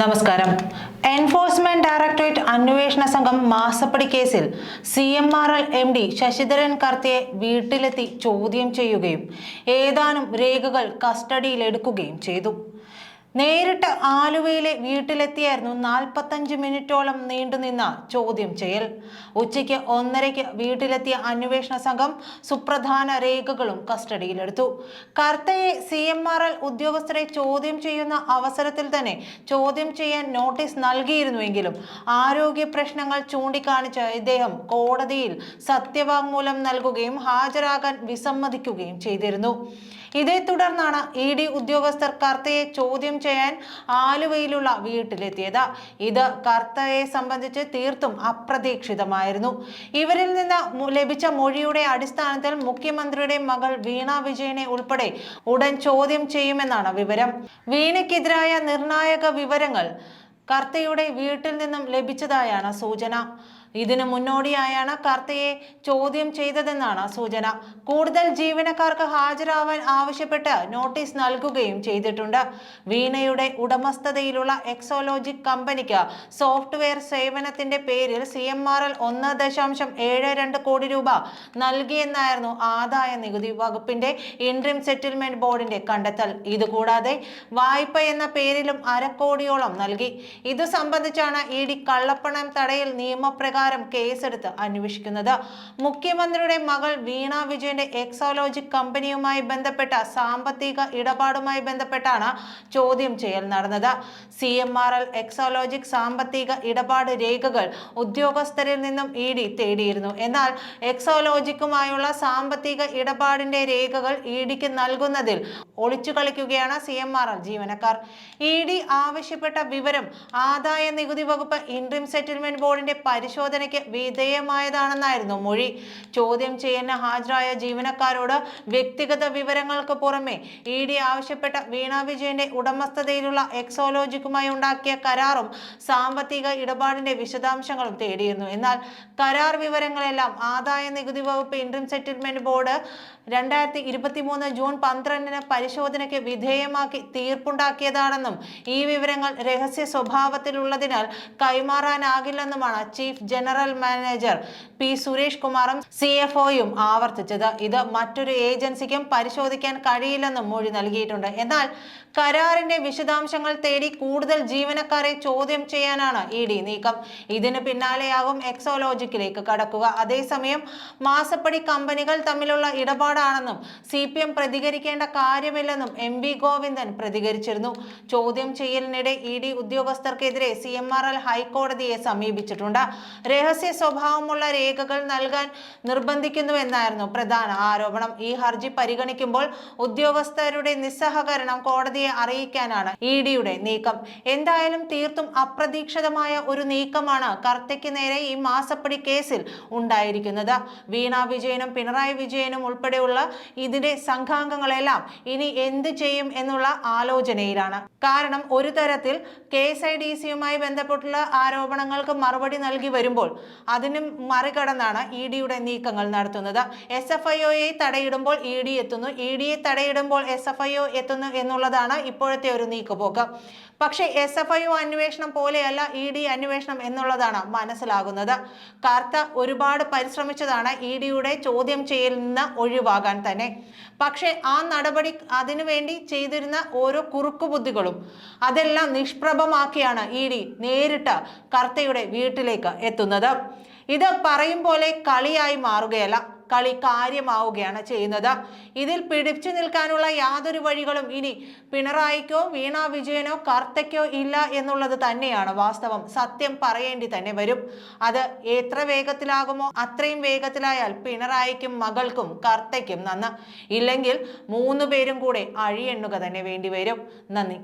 നമസ്കാരം. Enforcement directorate അന്വേഷണ സംഘം മാസപ്പടി കേസിൽ C M R L M D Sasidharan കർത്തിയെ വീട്ടിലെത്തി ചോദ്യം ചെയ്യുകയും ഏതാനും രേഖകൾ കസ്റ്റഡിയിലെടുക്കുകയും ചെയ്തു. നേരിട്ട് ആലുവയിലെ വീട്ടിലെത്തിയായിരുന്നു നാൽപ്പത്തഞ്ച് മിനിറ്റോളം നീണ്ടുനിന്ന ചോദ്യം ചെയ്യൽ. ഉച്ചയ്ക്ക് ഒന്നരയ്ക്ക് വീട്ടിലെത്തിയ അന്വേഷണ സംഘം സുപ്രധാന രേഖകളും കസ്റ്റഡിയിലെടുത്തു. കർത്തയെ സി എം ആർ എൽ ഉദ്യോഗസ്ഥരെ ചോദ്യം ചെയ്യുന്ന അവസരത്തിൽ തന്നെ ചോദ്യം ചെയ്യാൻ നോട്ടീസ് നൽകിയിരുന്നുവെങ്കിലും ആരോഗ്യ പ്രശ്നങ്ങൾ ചൂണ്ടിക്കാണിച്ച ഇദ്ദേഹം കോടതിയിൽ സത്യവാങ്മൂലം നൽകുകയും ഹാജരാകാൻ വിസമ്മതിക്കുകയും ചെയ്തിരുന്നു. ഇതേ തുടർന്നാണ് ഇ ഡി ഉദ്യോഗസ്ഥർ കർത്തയെ ചോദ്യം ചെയ്യാൻ ആലുവയിലുള്ള വീട്ടിലെത്തിയത്. ഇത് കർത്തയെ സംബന്ധിച്ച് തീർത്തും അപ്രതീക്ഷിതമായിരുന്നു. ഇവരിൽ നിന്ന് ലഭിച്ച മൊഴിയുടെ അടിസ്ഥാനത്തിൽ മുഖ്യമന്ത്രിയുടെ മകൾ വീണ വിജയനെ ഉൾപ്പെടെ ഉടൻ ചോദ്യം ചെയ്യുമെന്നാണ് വിവരം. വീണയ്ക്കെതിരായ നിർണായക വിവരങ്ങൾ കർത്തയുടെ വീട്ടിൽ നിന്നും ലഭിച്ചതായാണ് സൂചന. ഇതിനു മുന്നോടിയായാണ് കർത്തയെ ചോദ്യം ചെയ്തതെന്നാണ് സൂചന. കൂടുതൽ ജീവനക്കാർക്ക് ഹാജരാവാൻ ആവശ്യപ്പെട്ട് നോട്ടീസ് നൽകുകയും ചെയ്തിട്ടുണ്ട്. വീണയുടെ ഉടമസ്ഥതയിലുള്ള എക്സോലോജിക് കമ്പനിക്ക് സോഫ്റ്റ്വെയർ സേവനത്തിന്റെ പേരിൽ സി എം ആർ എൽ ഒന്ന് ദശാംശം ഏഴ് രണ്ട് കോടി രൂപ നൽകിയെന്നായിരുന്നു ആദായ നികുതി വകുപ്പിന്റെ ഇൻട്രീം സെറ്റിൽമെന്റ് ബോർഡിന്റെ കണ്ടെത്തൽ. ഇതുകൂടാതെ വായ്പ എന്ന പേരിലും അരക്കോടിയോളം നൽകി. ഇതു സംബന്ധിച്ചാണ് ഇ ഡി കള്ളപ്പണം തടയൽ നിയമപ്രകാരം കേസെടുത്ത് അന്വേഷിക്കുന്നത്. മുഖ്യമന്ത്രിയുടെ മകൾ വീണ വിജയന്റെ എക്സോലോജിക് കമ്പനിയുമായി ബന്ധപ്പെട്ട സാമ്പത്തിക ഇടപാടുമായി ബന്ധപ്പെട്ടാണ് ചോദ്യം ചെയ്യൽ നടന്നത്. സി എം ആർ എൽ സാമ്പത്തിക ഇടപാട് രേഖകൾ ഉദ്യോഗസ്ഥരിൽ നിന്നും ഇ ഡി തേടിയിരുന്നു. എന്നാൽ എക്സോലോജിക്കുമായുള്ള സാമ്പത്തിക ഇടപാടിന്റെ രേഖകൾ ഇ ഡിക്ക് നൽകുന്നതിൽ ഒളിച്ചു കളിക്കുകയാണ് സി എം ആർ എൽ ജീവനക്കാർ. ഇ ഡി ആവശ്യപ്പെട്ട വിവരം ആദായ നികുതി വകുപ്പ് ഇൻട്രീം സെറ്റിൽമെന്റ് ബോർഡിന്റെ പരിശോധനയ്ക്ക് വിധേയമായതാണെന്നായിരുന്നു മൊഴി. ചോദ്യം ചെയ്യുന്ന ഹാജരായ ജീവനക്കാരോട് വ്യക്തിഗത വിവരങ്ങൾക്ക് പുറമെ ഇ ഡി ആവശ്യപ്പെട്ട വീണ വിജയന്റെ ഉടമസ്ഥതയിലുള്ള എക്സോലോജിക്കുമായി ഉണ്ടാക്കിയ കരാറും സാമ്പത്തിക ഇടപാടിന്റെ വിശദാംശങ്ങളും തേടിയിരുന്നു. എന്നാൽ കരാർ വിവരങ്ങളെല്ലാം ആദായ നികുതി വകുപ്പ് ഇൻട്രം സെറ്റിൽമെന്റ് ബോർഡ് രണ്ടായിരത്തി ഇരുപത്തി മൂന്ന് ജൂൺ പന്ത്രണ്ടിന് പരിശോധനയ്ക്ക് വിധേയമാക്കി തീർപ്പുണ്ടാക്കിയതാണെന്നും ഈ വിവരങ്ങൾ രഹസ്യ സ്വഭാവത്തിലുള്ളതിനാൽ കൈമാറാനാകില്ലെന്നുമാണ് chief general manager P Suresh കുമാറും സി എഫ് ഒയും ആവർത്തിച്ചത്. ഇത് മറ്റൊരു ഏജൻസിക്കും പരിശോധിക്കാൻ കഴിയില്ലെന്നും മൊഴി നൽകിയിട്ടുണ്ട്. എന്നാൽ കരാറിന്റെ വിശദാംശങ്ങൾ തേടി കൂടുതൽ ജീവനക്കാരെ ചോദ്യം ചെയ്യാനാണ് ഇ ഡി നീക്കം. ഇതിന് പിന്നാലെയാകും എക്സോലോജിക്കിലേക്ക് കടക്കുക. അതേസമയം മാസപ്പടി കമ്പനികൾ തമ്മിലുള്ള ഇടപാടാണെന്നും സി പി എം പ്രതികരിക്കേണ്ട കാര്യമില്ലെന്നും എം വി ഗോവിന്ദൻ പ്രതികരിച്ചിരുന്നു. ചോദ്യം ചെയ്യലിനിടെ ഇ ഡി ഉദ്യോഗസ്ഥർക്കെതിരെ സി എം ആർ എൽ ഹൈക്കോടതിയെ സമീപിച്ചിട്ടുണ്ട്. രഹസ്യ സ്വഭാവമുള്ള രേഖകൾ നൽകാൻ നിർബന്ധിക്കുന്നുവെന്നായിരുന്നു പ്രധാന ആരോപണം. ഈ ഹർജി പരിഗണിക്കുമ്പോൾ ഉദ്യോഗസ്ഥരുടെ നിസ്സഹകരണം കോടതിയെ അറിയിക്കാനാണ് ഇ ഡിയുടെ നീക്കം. എന്തായാലും തീർത്തും അപ്രതീക്ഷിതമായ ഒരു നീക്കമാണ് കർത്തയ്ക്ക് നേരെ ഈ മാസപ്പടി കേസിൽ ഉണ്ടായിരിക്കുന്നത്. വീണ വിജയനും പിണറായി വിജയനും ഉൾപ്പെടെയുള്ള ഇതിന്റെ സംഘാംഗങ്ങളെല്ലാം ഇനി എന്ത് ചെയ്യും എന്നുള്ള ആലോചനയിലാണ്. കാരണം ഒരു തരത്തിൽ കെ എസ് ഐ ഡി സിയുമായി ബന്ധപ്പെട്ടുള്ള ആരോപണങ്ങൾക്ക് മറുപടി നൽകി വരുമ്പോൾ അതിനും മറികടന്നാണ് ഇ ഡിയുടെ നീക്കങ്ങൾ നടത്തുന്നത്. എസ് എഫ് ഐ ഒയെ തടയിടുമ്പോൾ ഇ ഡി എത്തുന്നു. ഇ ഡിയെ തടയിടുമ്പോൾ എസ് എഫ് ഐ ഒ എത്തുന്നു എന്നുള്ളതാണ് ഇപ്പോഴത്തെ ഒരു നീക്കുപോക്ക്. പക്ഷേ എസ് എഫ് ഐ ഒ അന്വേഷണം പോലെയല്ല ഇ ഡി അന്വേഷണം എന്നുള്ളതാണ് മനസ്സിലാകുന്നത്. കാർത്ത ഒരുപാട് പരിശ്രമിച്ചതാണ് ഇ ഡിയുടെ ചോദ്യം ചെയ്യലിൽ നിന്ന് ഒഴിവാകാൻ തന്നെ. പക്ഷേ ആ നടപടി അതിനുവേണ്ടി ചെയ്തിരുന്ന ഓരോ കുറുക്കുബുദ്ധികളും അതെല്ലാം നിഷ്പ്രഭമാക്കിയാണ് ഇ ഡി നേരിട്ട് കർത്തയുടെ വീട്ടിലേക്ക് എത്തുന്നത്. ഇത് പറയും പോലെ കളിയായി മാറുകയല്ല. കളി കാര്യമാവുകയാണ് ചെയ്യുന്നത്. ഇതിൽ പിടിച്ചു നിൽക്കാനുള്ള യാതൊരു വഴികളും ഇനി പിണറായിക്കോ വീണ വിജയനോ കർത്തയ്ക്കോ ഇല്ല എന്നുള്ളത് തന്നെയാണ് വാസ്തവം. സത്യം പറയേണ്ടി തന്നെ വരും. അത് എത്ര വേഗത്തിലാകുമോ അത്രയും വേഗത്തിലായാൽ പിണറായിക്കും മകൾക്കും കർത്തയ്ക്കും നന്ന് ഇല്ലെങ്കിൽ മൂന്നു പേരും കൂടെ അഴിയെണ്ണുക തന്നെ വേണ്ടി വരും. നന്ദി.